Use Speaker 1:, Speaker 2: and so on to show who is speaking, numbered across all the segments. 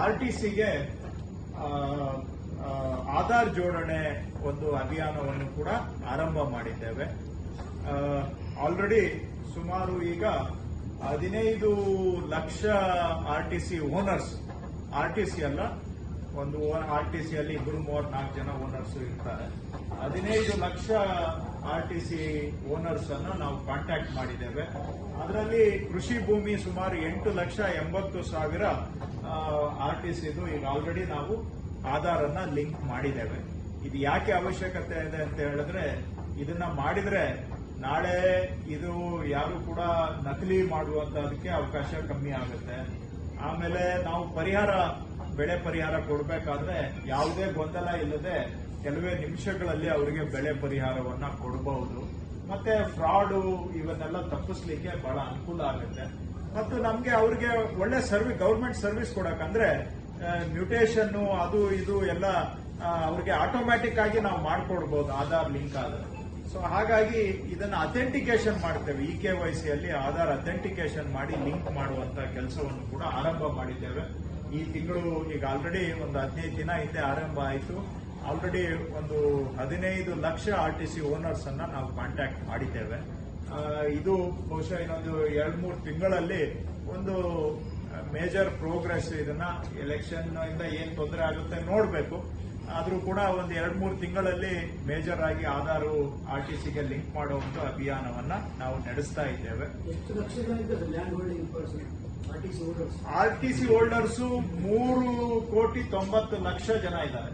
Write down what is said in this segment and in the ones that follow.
Speaker 1: R T ಸಿಗೆ ಆಧಾರ್ ಜೋಡಣೆ ಒಂದು ಅಭಿಯಾನವನ್ನು ಕೂಡ ಆರಂಭ ಮಾಡಿದ್ದೇವೆ. ಆಲ್ರೆಡಿ ಸುಮಾರು ಈಗ ಹದಿನೈದು lakh R T C owners R T C ಅಲ್ಲ ಒಂದು ಓನ್ ಆರ್ ಟಿ ಸಿ ಅಲ್ಲಿ ಇಬ್ಬರು ಮೂವತ್ ನಾಲ್ಕು ಜನ ಓನರ್ಸ್ ಇರ್ತಾರೆ. ಹದಿನೈದು lakh R T C owners ಅನ್ನು ನಾವು ಕಾಂಟ್ಯಾಕ್ಟ್ ಮಾಡಿದ್ದೇವೆ. ಅದರಲ್ಲಿ ಕೃಷಿ ಭೂಮಿ ಸುಮಾರು ಎಂಟು ಲಕ್ಷ ಎಂಬತ್ತು ಸಾವಿರ ಆರ್ ಟಿ ಸಿದು ಈಗ ಆಲ್ರೆಡಿ ನಾವು ಆಧಾರ್ ಅನ್ನ ಲಿಂಕ್ ಮಾಡಿದ್ದೇವೆ. ಇದು ಯಾಕೆ ಅವಶ್ಯಕತೆ ಇದೆ ಅಂತ ಹೇಳಿದ್ರೆ, ಇದನ್ನ ಮಾಡಿದ್ರೆ ನಾಳೆ ಇದು ಯಾರು ಕೂಡ ನಕಲಿ ಮಾಡುವಂತದಕ್ಕೆ ಅವಕಾಶ ಕಮ್ಮಿ ಆಗುತ್ತೆ. ಆಮೇಲೆ ನಾವು ಪರಿಹಾರ ಬೆಳೆ ಪರಿಹಾರ ಕೊಡಬೇಕಾದ್ರೆ ಯಾವುದೇ ಗೊಂದಲ ಇಲ್ಲದೆ ಕೆಲವೇ ನಿಮಿಷಗಳಲ್ಲಿ ಅವರಿಗೆ ಬೆಳೆ ಪರಿಹಾರವನ್ನ ಕೊಡಬಹುದು. ಮತ್ತೆ ಫ್ರಾಡು ಇವನ್ನೆಲ್ಲ ತಪ್ಪಿಸ್ಲಿಕ್ಕೆ ಬಹಳ ಅನುಕೂಲ ಆಗುತ್ತೆ. ಮತ್ತು ನಮಗೆ ಅವ್ರಿಗೆ ಒಳ್ಳೆ ಸರ್ವಿಸ್ ಗೌರ್ಮೆಂಟ್ ಸರ್ವಿಸ್ ಕೊಡಕಂದ್ರೆ ಮ್ಯೂಟೇಷನ್ ಅದು ಇದು ಎಲ್ಲ ಅವರಿಗೆ ಅವ್ರಿಗೆ ಆಟೋಮ್ಯಾಟಿಕ್ ಆಗಿ ನಾವು ಮಾಡ್ಕೊಡ್ಬೋದು, ಆಧಾರ್ ಲಿಂಕ್ ಆದರೆ. ಸೊ ಹಾಗಾಗಿ ಇದನ್ನ ಅಥೆಂಟಿಕೇಶನ್ ಮಾಡ್ತೇವೆ. ಇ ಕೆ ವೈ ಸಿಯಲ್ಲಿ ಆಧಾರ್ ಅಥೆಂಟಿಕೇಶನ್ ಮಾಡಿ ಲಿಂಕ್ ಮಾಡುವಂತ ಕೆಲಸವನ್ನು ಕೂಡ ಆರಂಭ ಮಾಡಿದ್ದೇವೆ. ಈ ತಿಂಗಳು ಈಗ ಆಲ್ರೆಡಿ ಒಂದು ಹದಿನೈದು ದಿನ ಹಿಂದೆ ಆರಂಭ ಆಯಿತು. ಆಲ್ರೆಡಿ ಒಂದು ಹದಿನೈದು lakh R T C owners ಅನ್ನ ನಾವು ಕಾಂಟ್ಯಾಕ್ಟ್ ಮಾಡಿದ್ದೇವೆ. ಇದು ಬಹುಶಃ ಇನ್ನೊಂದು ಎರಡು ಮೂರು ತಿಂಗಳಲ್ಲಿ ಒಂದು ಮೇಜರ್ ಪ್ರೋಗ್ರೆಸ್ ಇದನ್ನ ಎಲೆಕ್ಷನ್ ಇಂದ ಏನ್ ತೊಂದರೆ ಆಗುತ್ತೆ ನೋಡಬೇಕು. ಆದರೂ ಕೂಡ ಒಂದು ಎರಡು ಮೂರು ತಿಂಗಳಲ್ಲಿ ಮೇಜರ್ ಆಗಿ ಆಧಾರು ಆರ್ ಟಿ ಸಿಗೆ ಲಿಂಕ್ ಮಾಡುವಂತ ಅಭಿಯಾನವನ್ನ ನಾವು ನಡೆಸ್ತಾ ಇದ್ದೇವೆ.
Speaker 2: ಆರ್ ಟಿ ಸಿ ಹೋಲ್ಡರ್ಸ್
Speaker 1: ಮೂರು ಕೋಟಿ ತೊಂಬತ್ತು ಲಕ್ಷ ಜನ ಇದ್ದಾರೆ.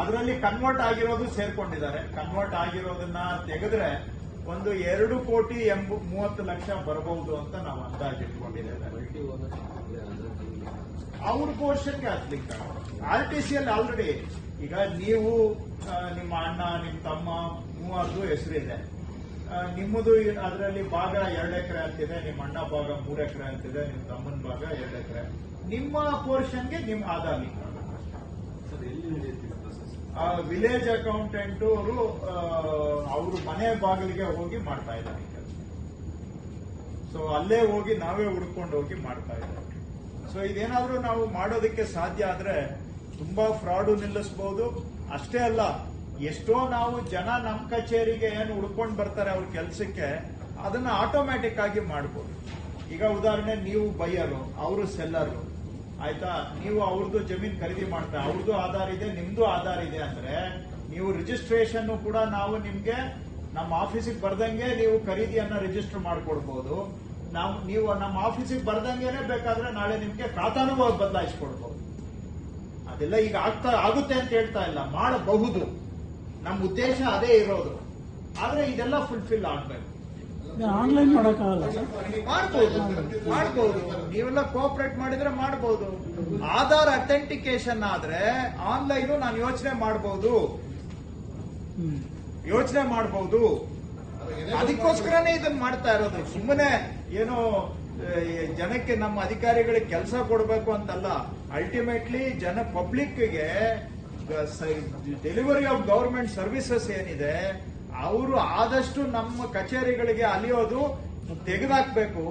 Speaker 1: ಅದರಲ್ಲಿ ಕನ್ವರ್ಟ್ ಆಗಿರೋದು ಸೇರ್ಕೊಂಡಿದ್ದಾರೆ. ಕನ್ವರ್ಟ್ ಆಗಿರೋದನ್ನ ತೆಗೆದ್ರೆ ಒಂದು ಎರಡು ಕೋಟಿ ಎಂಬ ಮೂವತ್ತು ಲಕ್ಷ ಬರಬಹುದು ಅಂತ ನಾವು ಅಂದಾಜು ಇಟ್ಕೊಂಡಿದ್ದೇವೆ. ಅವ್ರ ಪೋರ್ಷನ್ಗೆ ಹತ್ಲಿಕ್ಕೆ ಆರ್ ಟಿ ಸಿ ಅಲ್ಲಿ ಆಲ್ರೆಡಿ ಈಗ ನೀವು ನಿಮ್ಮ ಅಣ್ಣ, ನಿಮ್ಮ ತಮ್ಮ ಮೂವರ್ದು ಹೆಸರಿದೆ. ನಿಮ್ಮದು ಅದರಲ್ಲಿ ಭಾಗ ಎರಡು ಎಕರೆ ಅಂತಿದೆ ನಿಮ್ಮ ಅಣ್ಣ ಭಾಗ ಮೂರು ಎಕರೆ ಅಂತಿದೆ ನಿಮ್ಮ ತಮ್ಮನ ಭಾಗ ಎರಡು ಎಕರೆ. ನಿಮ್ಮ ಪೋರ್ಷನ್ಗೆ ನಿಮ್ಮ ಆದಾಯ ಲಿಂಕ್ ವಿಲೇಜ್ ಅಕೌಂಟೆಂಟ್ ಅವರು ಅವರು ಮನೆ ಬಾಗಿಲಿಗೆ ಹೋಗಿ ಮಾಡ್ತಾ ಇದ್ದಾರೆ ಸೊ ಅಲ್ಲೇ ಹೋಗಿ ನಾವೇ ಹುಡ್ಕೊಂಡು ಹೋಗಿ ಮಾಡ್ತಾ ಇದ್ದಾರೆ. ಸೊ ಇದೇನಾದ್ರೂ ನಾವು ಮಾಡೋದಕ್ಕೆ ಸಾಧ್ಯ ಆದ್ರೆ ತುಂಬಾ ಫ್ರಾಡು ನಿಲ್ಲಿಸಬಹುದು ಅಷ್ಟೇ ಅಲ್ಲ ಎಷ್ಟೋ ನಾವು ಜನ ನಮ್ಮ ಕಚೇರಿಗೆ ಏನು ಹುಡ್ಕೊಂಡು ಬರ್ತಾರೆ ಅವ್ರ ಕೆಲಸಕ್ಕೆ, ಅದನ್ನ ಆಟೋಮ್ಯಾಟಿಕ್ ಆಗಿ ಮಾಡ್ಬೋದು. ಈಗ ಉದಾಹರಣೆ, ನೀವು ಬೈಯರು, ಅವರು ಸೆಲ್ಲರು. ಆಯ್ತಾ? ನೀವು ಅವ್ರದ್ದು ಜಮೀನ್ ಖರೀದಿ ಮಾಡ್ತಾ ಅವ್ರದ್ದು ಆಧಾರ್ ಇದೆ, ನಿಮ್ದು ಆಧಾರ್ ಇದೆ ಅಂದ್ರೆ, ನೀವು ರಿಜಿಸ್ಟ್ರೇಷನ್ ಕೂಡ ನಾವು ನಿಮ್ಗೆ ನಮ್ಮ ಆಫೀಸಿಗೆ ಬರ್ದಂಗೆ ನೀವು ಖರೀದಿಯನ್ನ ರಿಜಿಸ್ಟರ್ ಮಾಡ್ಕೊಡ್ಬೋದು. ನಾವು, ನೀವು ನಮ್ಮ ಆಫೀಸಿಗೆ ಬರ್ದಂಗೆನೆ ಬೇಕಾದ್ರೆ ನಾಳೆ ನಿಮ್ಗೆ ಖಾತಾನು ಬದಲಾಯಿಸ್ಕೊಡ್ಬೋದು. ಅದೆಲ್ಲ ಈಗ ಆಗ್ತಾ, ಆಗುತ್ತೆ ಅಂತ ಹೇಳ್ತಾ ಇಲ್ಲ. ಮಾಡಬಹುದು ನಮ್ಮ ಉದ್ದೇಶ ಅದೇ ಇರೋದು. ಆದ್ರೆ ಇದೆಲ್ಲ ಫುಲ್ಫಿಲ್ ಆಗ್ಬೇಕು.
Speaker 3: ಆನ್ಲೈನ್ ಮಾಡೋಕ್ಕಾಗಲ್ಲ
Speaker 1: ಮಾಡ್ಬೋದು ಮಾಡ್ಬೋದು. ನೀವೆಲ್ಲ ಕೋಆಪರೇಟ್ ಮಾಡಿದ್ರೆ ಮಾಡ್ಬೋದು. ಆಧಾರ್ ಅಥೆಂಟಿಕೇಶನ್ ಆದ್ರೆ ಆನ್ಲೈನ್ ನಾನು ಯೋಚನೆ ಮಾಡಬಹುದು ಯೋಚನೆ ಮಾಡಬಹುದು ಅದಕ್ಕೋಸ್ಕರನೇ ಇದನ್ನ ಮಾಡ್ತಾ ಇರೋದು. ಸುಮ್ಮನೆ ಏನೋ ಜನಕ್ಕೆ ನಮ್ಮ ಅಧಿಕಾರಿಗಳಿಗೆ ಕೆಲಸ ಕೊಡಬೇಕು ಅಂತಲ್ಲ. ಅಲ್ಟಿಮೇಟ್ಲಿ ಜನ ಪಬ್ಲಿಕ್ಗೆ ಡೆಲಿವರಿ ಆಫ್ ಗವರ್ಮೆಂಟ್ ಸರ್ವಿಸಸ್ ಏನಿದೆ ಅವರು ಆದಷ್ಟು ನಮ್ಮ ಕಚೇರಿಗಳಿಗೆ ಅಲಿಯೋದು ತೆಗೆದಾಕ್ಬೇಕು.